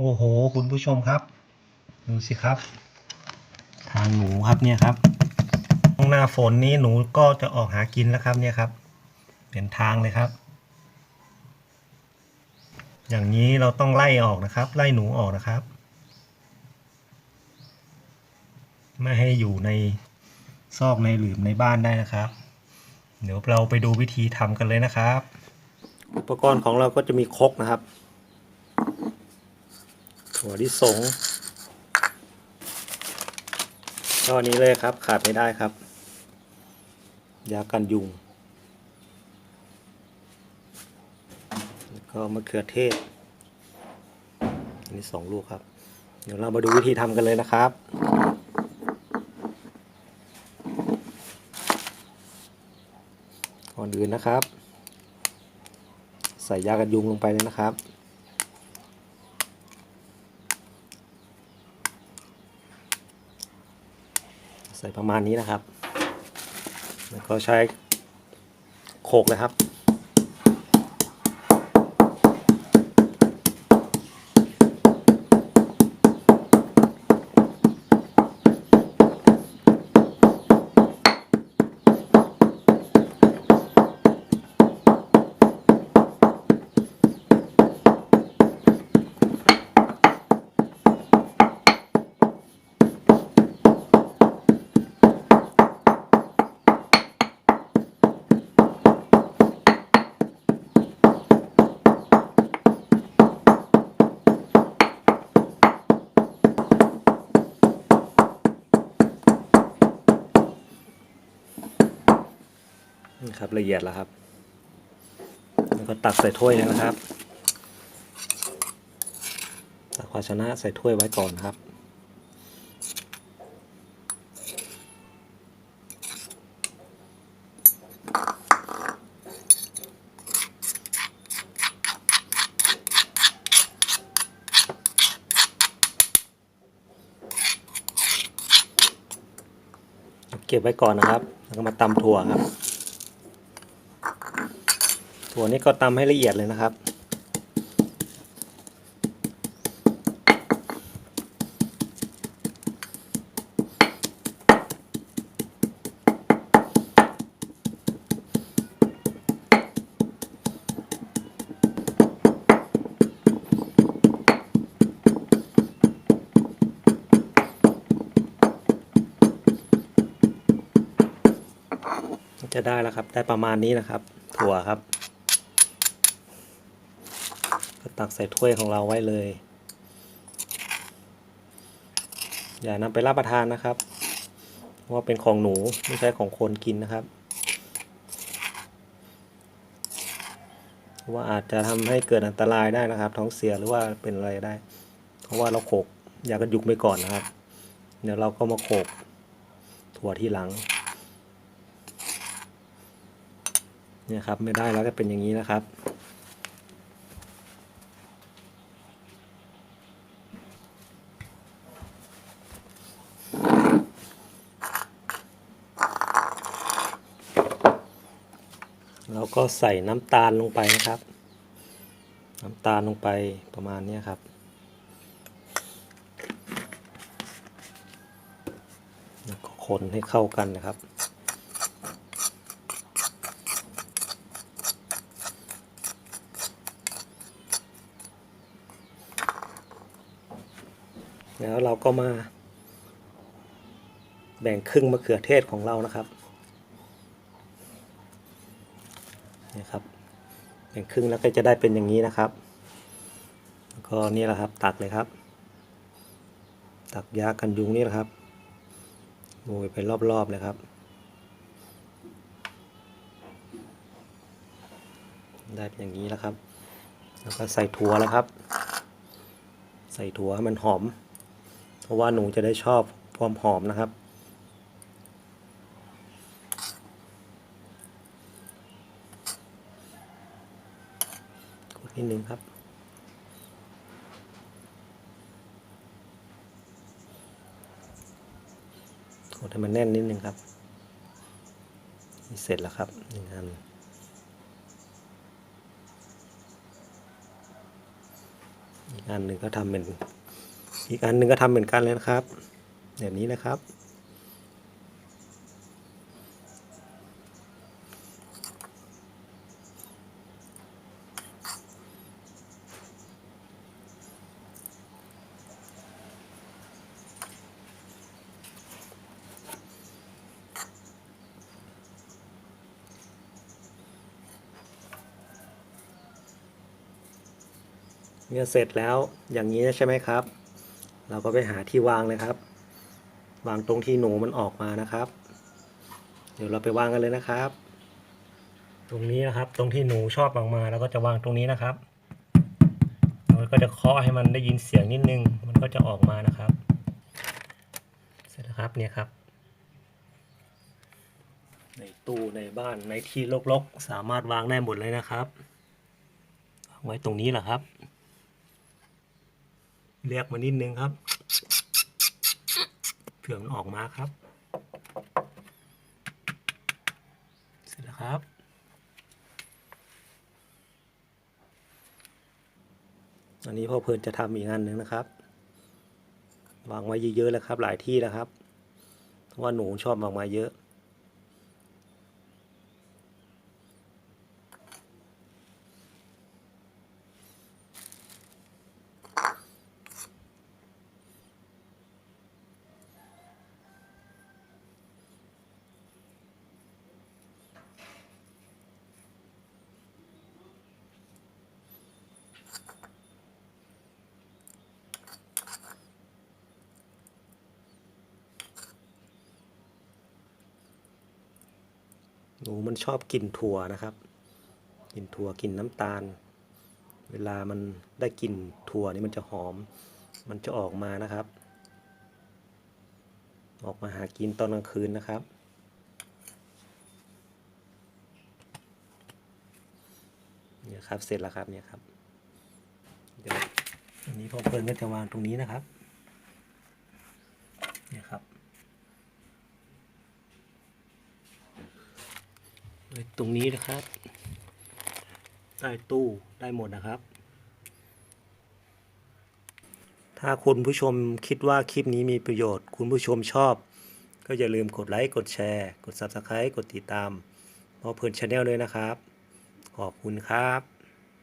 โอ้โห คุณผู้ชมครับ ดูสิครับ ทางหนูครับเนี่ยครับหน้าฝนนี้หนูก็จะออกหากินแล้วครับเนี่ยครับ เป็นทางเลยครับ อย่างนี้เราต้องไล่ออกนะครับ ไล่หนูออกนะครับ ไม่ให้อยู่ในซอกในหลืมในบ้านได้นะครับ เดี๋ยวเราไปดูวิธีทำกันเลยนะครับ อุปกรณ์ของเราก็จะมีครกนะครับ ถั่วลิสงก็อันนี้เลยครับ ขาดไม่ได้ครับ ยากันยุง แล้วก็มะเขือเทศอันนี้สองลูกครับ เดี๋ยวเรามาดูวิธีทำกันเลยนะครับก่อนอื่นนะครับ ใส่ยากันยุงลงไปเลยนะครับ ใส่ประมาณนี้นะครับ แล้วก็ใช้โขกเลยครับ ครับละเอียดแล้วครับ แล้วก็ตักใส่ถ้วยเลยนะครับตักภาชนะใส่ถ้วยไว้ก่อนครับเก็บไว้ก่อนนะครับ แล้วก็มาตำถั่วครับ ถั่วนี้ก็ตำให้ละเอียดเลยนะครับ จะได้แล้วครับ ได้ประมาณนี้นะครับ ถั่วครับ ก็ ตักใส่ถ้วยของเราไว้เลย อย่านำไปรับประทานนะครับ ว่าเป็นของหนูไม่ใช่ของคนกินนะครับ ว่าอาจจะทำให้เกิดอันตรายได้นะครับ ท้องเสียหรือว่าเป็นอะไรได้ เพราะว่าเราโขกอยากันยุงไปก่อนนะครับ เดี๋ยวเราก็มาโขกถั่วที่หลังเนี่ยครับไม่ได้แล้วก็เป็นอย่างนี้นะครับ แล้วก็ใส่น้ำตาลลงไปนะครับ น้ำตาลลงไปประมาณนี้ครับ แล้วก็คนให้เข้ากันนะครับ แล้วเราก็มาแบ่งครึ่งมะเขือเทศของเรานะครับ นี่ครับแบ่งครึ่งแล้วก็จะได้เป็นอย่างนี้นะครับแล้วก็นี่แหละครับตักเลยครับ ตักยากันยุงนี่แหละครับโรยไปรอบๆเลยครับ ได้เป็นอย่างนี้แล้วครับ แล้วก็ใส่ถั่วแล้วครับ ใส่ถั่วให้มันหอม เพราะว่าหนูจะได้ชอบความหอมนะครับ นิดนึงครับ กดให้มันแน่นนิดนึงครับนี่เสร็จแล้วครับหนึ่งอันอีกอันหนึ่งก็ทำเป็นอีกอันหนึ่งก็ทำเหมือนกันเลยนะครับแบบนี้นะครับ เนี่ยเสร็จแล้วอย่างนี้ใช่ไหมครับ เราก็ไปหาที่วางเลยครับ วางตรงที่หนูมันออกมานะครับ เดี๋ยวเราไปวางกันเลยนะครับ ตรงนี้นะครับ ตรงที่หนูชอบออกมาเราก็จะวางตรงนี้นะครับเราก็จะเคาะให้มันได้ยินเสียงนิดนึง มันก็จะออกมานะครับ เสร็จแล้วครับเนี่ยครับ ในตู้ในบ้านในที่รกๆ สามารถวางได้หมดเลยนะครับวางไว้ตรงนี้แหละครับ เรียกมานิดนึงครับเผื่อมันออกมาครับ เสร็จแล้วครับ อันนี้พ่อเพลินจะทำอีกงานหนึ่งนะครับ วางไว้เยอะๆแล้วครับ หลายที่แล้วครับเพราะว่าหนูชอบวางมาเยอะ นูมันชอบกินถั่วนะครับ กินถั่วกินน้ำตาล เวลามันได้กลิ่นถั่วนี่มันจะหอม มันจะออกมานะครับ ออกมาหากินตอนกลางคืนนะครับ เนี่ยครับเสร็จแล้วครับเนี่ยครับ เดี๋ยวอันนี้พอเพลินก็จะวางตรงนี้นะครับ เนี่ยครับ ว้ตรงนี้นะครับ ใต้ตู้ได้หมดนะครับ ถ้าคุณผู้ชมคิดว่าคลิปนี้มีประโยชน์ คุณผู้ชมชอบ ก็อย่าลืมกดไลค์ กดแชร์ กด Subscribe กดติดตามพอเพลินชาแนลด้วยนะครับ ขอบคุณครับ